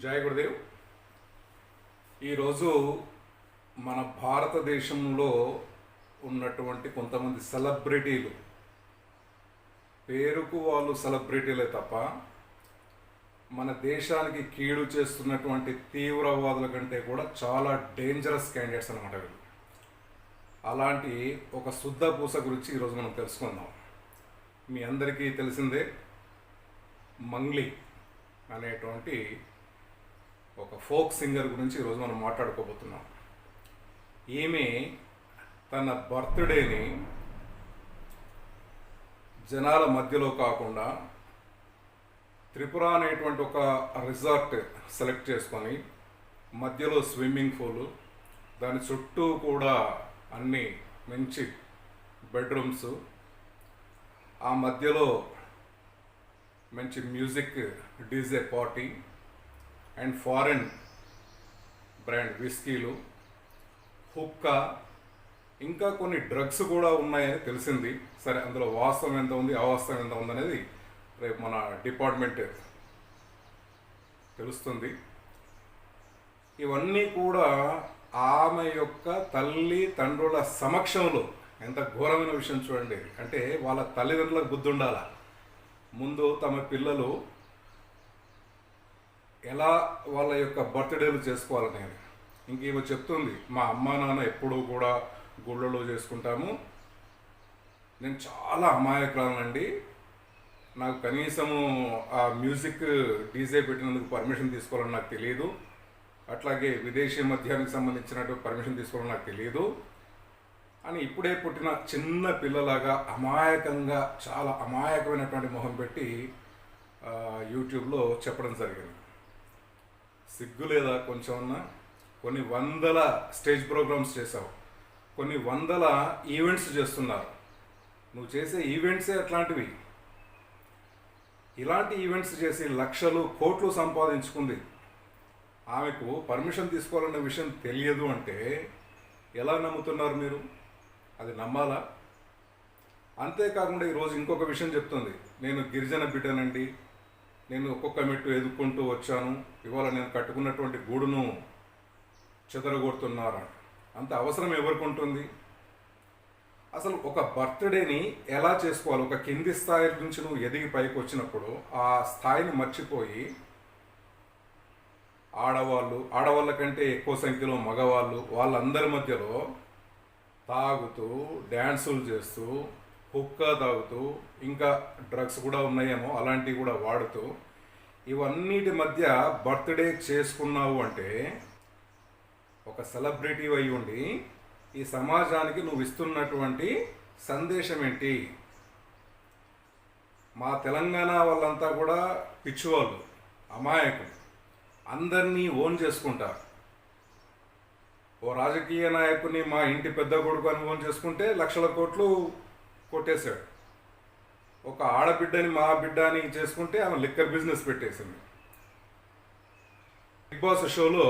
జయ గురుదేవ్. ఈరోజు మన భారతదేశంలో ఉన్నటువంటి కొంతమంది సెలబ్రిటీలు పేరుకు వాళ్ళు సెలబ్రిటీలే తప్ప మన దేశానికి కీడు చేస్తున్నటువంటి తీవ్రవాదుల కంటే కూడా చాలా డేంజరస్ క్యాండిడేట్స్ అనమాట వీళ్ళు. అలాంటి ఒక శుద్ధ పూస గురించి ఈరోజు మనం తెలుసుకుందాం. మీ అందరికీ తెలిసిందే మంగ్లీ అనేటువంటి ఒక ఫోక్ సింగర్ గురించి ఈరోజు మనం మాట్లాడుకోబోతున్నాం. ఈమె తన బర్త్డేని జనాల మధ్యలో కాకుండా త్రిపుర అనేటువంటి ఒక రిసార్ట్ సెలెక్ట్ చేసుకొని మధ్యలో స్విమ్మింగ్ పూల్ దాని చుట్టూ కూడా అన్ని మంచి బెడ్రూమ్స్ ఆ మధ్యలో మంచి music DJ party and foreign brand విస్కీలు హుక్కా ఇంకా కొన్ని డ్రగ్స్ కూడా ఉన్నాయని తెలిసింది. సరే అందులో వాస్తవం ఎంత ఉంది అవాస్తవం ఎంత ఉంది అనేది రేపు మన డిపార్ట్మెంట్ తెలుస్తుంది. ఇవన్నీ కూడా ఆమె యొక్క తల్లి తండ్రుల సమక్షంలో ఎంత ఘోరమైన విషయం చూడండి. అంటే వాళ్ళ తల్లిదండ్రులకు బుద్ధి ఉండాలా? ముందు తమ పిల్లలు ఎలా వాళ్ళ యొక్క బర్త్డేలు చేసుకోవాలని నేను ఈమె చెప్తుంది మా అమ్మ నాన్న ఎప్పుడూ కూడా గుళ్ళలో చేసుకుంటాము. నేను చాలా అమాయకురాలండి. నాకు కనీసము ఆ మ్యూజిక్ డీజే పెట్టినందుకు పర్మిషన్ తీసుకోవాలని నాకు తెలియదు అట్లాగే విదేశీ మద్యానికి సంబంధించినట్టు పర్మిషన్ తీసుకోవాలని నాకు తెలియదు అని ఇప్పుడే పుట్టిన చిన్న పిల్లలాగా అమాయకంగా చాలా అమాయకమైనటువంటి మొహం పెట్టి యూట్యూబ్లో చెప్పడం జరిగింది. సిగ్గు లేదా కొంచెం అన్నా కొన్ని వందల స్టేజ్ ప్రోగ్రామ్స్ చేసావు కొన్ని వందల ఈవెంట్స్ చేస్తున్నారు. నువ్వు చేసే ఈవెంట్సే అట్లాంటివి. ఇలాంటి ఈవెంట్స్ చేసి లక్షలు కోట్లు సంపాదించుకుంది. ఆమెకు పర్మిషన్ తీసుకోవాలన్న విషయం తెలియదు అంటే ఎలా నమ్ముతున్నారు మీరు? అది నమ్మాలా? అంతేకాకుండా ఈరోజు ఇంకొక విషయం చెప్తుంది. నేను గిరిజన బిడ్డనండి. నేను ఒక్కొక్క మెట్టు ఎదుర్కొంటూ వచ్చాను. ఇవాళ నేను కట్టుకున్నటువంటి గూడును చెదరగొడుతున్నారు అంత అవసరం ఎవరికి ఉంటుంది? అసలు ఒక బర్త్డేని ఎలా చేసుకోవాలి? ఒక కింది స్థాయి నుంచి నువ్వు ఎదిగి పైకి వచ్చినప్పుడు ఆ స్థాయిని మర్చిపోయి ఆడవాళ్ళు ఆడవాళ్ళ కంటే ఎక్కువ సంఖ్యలో మగవాళ్ళు వాళ్ళందరి మధ్యలో తాగుతూ డ్యాన్సులు చేస్తూ హుక్కా తాగుతూ ఇంకా డ్రగ్స్ కూడా ఉన్నాయేమో అలాంటివి కూడా వాడుతూ ఇవన్నిటి మధ్య బర్త్డే చేసుకున్నావు అంటే ఒక సెలబ్రిటీ అయి ఉండి ఈ సమాజానికి నువ్వు ఇస్తున్నటువంటి సందేశం ఏంటి? మా తెలంగాణ వాళ్ళంతా కూడా పిచ్చివాళ్ళు అమాయకులు అందరినీ ఓన్ చేసుకుంటారు. ఓ రాజకీయ నాయకుని మా ఇంటి పెద్ద కొడుకు అని ఓన్ చేసుకుంటే లక్షల కోట్లు కొట్టేశాడు. ఒక ఆడబిడ్డని మా బిడ్డ అని చేసుకుంటే ఆమె లిక్కర్ బిజినెస్ పెట్టేసింది. బిగ్ బాస్ షోలో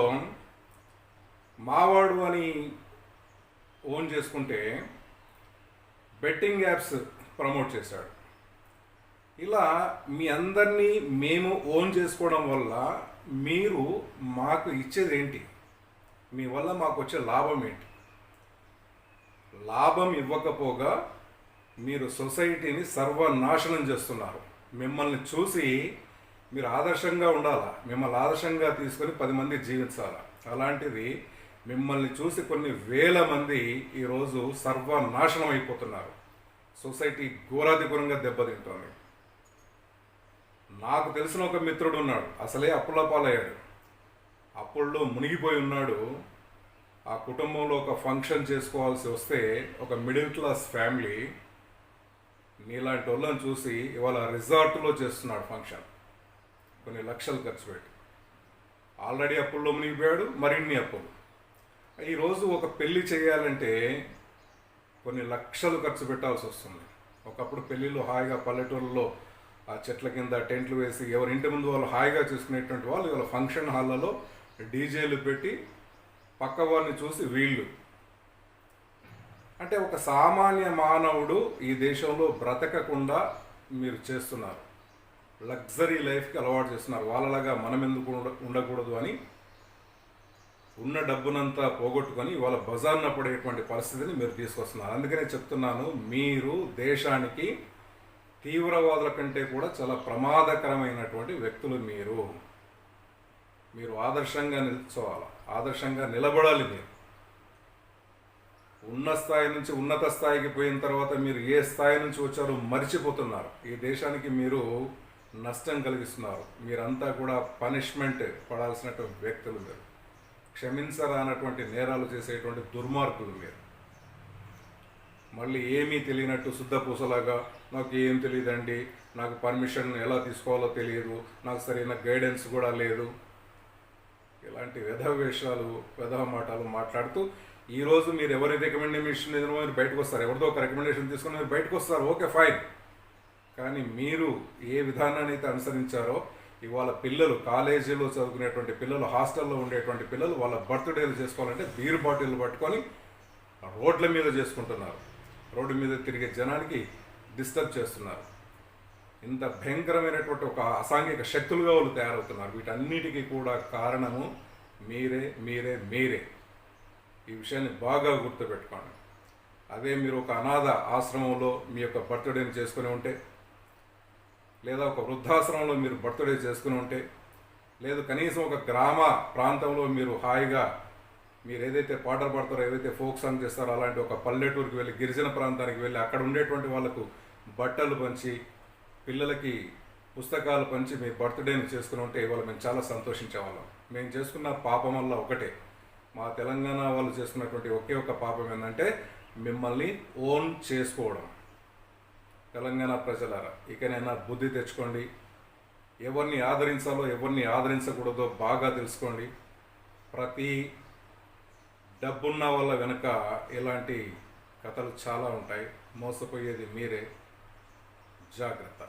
మావాడు అని ఓన్ చేసుకుంటే బెట్టింగ్ యాప్స్ ప్రమోట్ చేశాడు. ఇలా మీ అందరినీ మేము ఓన్ చేసుకోవడం వల్ల మీరు మాకు ఇచ్చేది ఏంటి? మీ వల్ల మాకు వచ్చే లాభం ఏంటి? లాభం ఇవ్వకపోగా మీరు సొసైటీని సర్వనాశనం చేస్తున్నారు. మిమ్మల్ని చూసి మీరు ఆదర్శంగా ఉండాలా? మిమ్మల్ని ఆదర్శంగా తీసుకొని పది మంది జీవించాలా? అలాంటిది మిమ్మల్ని చూసి కొన్ని వేల మంది ఈరోజు సర్వనాశనం అయిపోతున్నారు. సొసైటీ ఘోరాధిపురంగా ఘోరంగా దెబ్బతింటోంది. నాకు తెలిసిన ఒక మిత్రుడు ఉన్నాడు. అసలే అప్పుల పాలయ్యాడు. అప్పుల్లో మునిగిపోయి ఉన్నాడు. ఆ కుటుంబంలో ఒక ఫంక్షన్ చేసుకోవాల్సి వస్తే ఒక మిడిల్ క్లాస్ ఫ్యామిలీ నీలాంటి వాళ్ళని చూసి ఇవాళ రిజార్ట్లో చేస్తున్నాడు ఫంక్షన్. కొన్ని లక్షలు ఖర్చు పెట్టి. ఆల్రెడీ అప్పుల్లో మునిగిపోయాడు మరిన్ని అప్పులు. ఈరోజు ఒక పెళ్ళి చేయాలంటే కొన్ని లక్షలు ఖర్చు పెట్టాల్సి వస్తుంది. ఒకప్పుడు పెళ్ళిళ్ళు హాయిగా పల్లెటూళ్ళలో ఆ చెట్ల కింద టెంట్లు వేసి ఎవరి ఇంటి ముందు వాళ్ళు హాయిగా చేసుకునేటువంటి వాళ్ళు ఇవాళ ఫంక్షన్ హాల్లలో డీజేలు పెట్టి పక్క వారిని చూసి వీళ్ళు అంటే ఒక సామాన్య మానవుడు ఈ దేశంలో బ్రతకకుండా మీరు చేస్తున్నారు. లగ్జరీ లైఫ్కి అలవాటు చేస్తున్నారు. వాళ్ళలాగా మనం ఎందుకు ఉండకూడదు అని ఉన్న డబ్బునంతా పోగొట్టుకొని వాళ్ళ బజార్న పడేటువంటి పరిస్థితిని మీరు తీసుకొస్తున్నారు. అందుకనే చెప్తున్నాను మీరు దేశానికి తీవ్రవాదుల కంటే కూడా చాలా ప్రమాదకరమైనటువంటి వ్యక్తులు మీరు. మీరు ఆదర్శంగా నిల్చోవాలి? ఆదర్శంగా నిలబడాలి మీరు. ఉన్న స్థాయి నుంచి ఉన్నత స్థాయికి పోయిన తర్వాత మీరు ఏ స్థాయి నుంచి వచ్చారో మర్చిపోతున్నారు. ఈ దేశానికి మీరు నష్టం కలిగిస్తున్నారు. మీరంతా కూడా పనిష్మెంట్ పడాల్సినటువంటి వ్యక్తులు మీరు. క్షమించరానటువంటి నేరాలు చేసేటువంటి దుర్మార్గులు మీరు. మళ్ళీ ఏమీ తెలియనట్టు శుద్ధ పూసలాగా నాకు ఏం తెలియదండి నాకు పర్మిషన్ ఎలా తీసుకోవాలో తెలియదు నాకు సరైన గైడెన్స్ కూడా లేదు. ఇలాంటి వ్యధ వేషాలు వ్యధ మాటలు మాట్లాడుతూ ఈరోజు మీరు ఎవరి రికమెండేషన్ ఏదో మీరు బయటకు వస్తారు. ఎవరిదో ఒక రికమెండేషన్ తీసుకుని మీరు బయటకు వస్తారు. Okay fine. కానీ మీరు ఏ విధానాన్ని అయితే అనుసరించారో ఇవాళ పిల్లలు కాలేజీలో చదువుకునేటువంటి పిల్లలు హాస్టల్లో ఉండేటువంటి పిల్లలు వాళ్ళ బర్త్డేలు చేసుకోవాలంటే బీర్ బాటిల్ పట్టుకొని రోడ్ల మీద చేసుకుంటున్నారు. రోడ్డు మీద తిరిగే జనానికి డిస్టర్బ్ చేస్తున్నారు. ఇంత భయంకరమైనటువంటి ఒక అసాంఘిక శక్తులుగా వాళ్ళు తయారవుతున్నారు. వీటన్నిటికీ కూడా కారణము మీరే మీరే మీరే. ఈ విషయాన్ని బాగా గుర్తుపెట్టుకోండి. అదే మీరు ఒక అనాథ ఆశ్రమంలో మీ యొక్క బర్త్డేని చేసుకుని ఉంటే లేదా ఒక వృద్ధాశ్రమంలో మీరు బర్త్డే చేసుకుని ఉంటే లేదు కనీసం ఒక గ్రామ ప్రాంతంలో మీరు హాయిగా మీరు ఏదైతే పాటలు పాడతారో ఏదైతే ఫోక్ సాంగ్ చేస్తారో అలాంటి ఒక పల్లెటూరుకి వెళ్ళి గిరిజన ప్రాంతానికి వెళ్ళి అక్కడ ఉండేటువంటి వాళ్ళకు బట్టలు పంచి పిల్లలకి పుస్తకాలు పంచి మీ బర్త్డేని చేసుకుని ఉంటే ఇవాళ మేము చాలా సంతోషించేవాళ్ళం. మేము చేసుకున్న పాపం వల్ల ఒకటే. మా తెలంగాణ వాళ్ళు చేస్తున్నటువంటి ఒకే ఒక పాపం ఏంటంటే మిమ్మల్ని ఓన్ చేసుకోవడం. తెలంగాణ ప్రజలారా ఇకనైనా బుద్ధి తెచ్చుకోండి. ఎవరిని ఆదరించాలో ఎవరిని ఆదరించకూడదో బాగా తెలుసుకోండి. ప్రతి డబ్బున్న వాళ్ళ వెనుక ఇలాంటి కథలు చాలా ఉంటాయి. మోసపోయేది మీరే. జాగ్రత్త.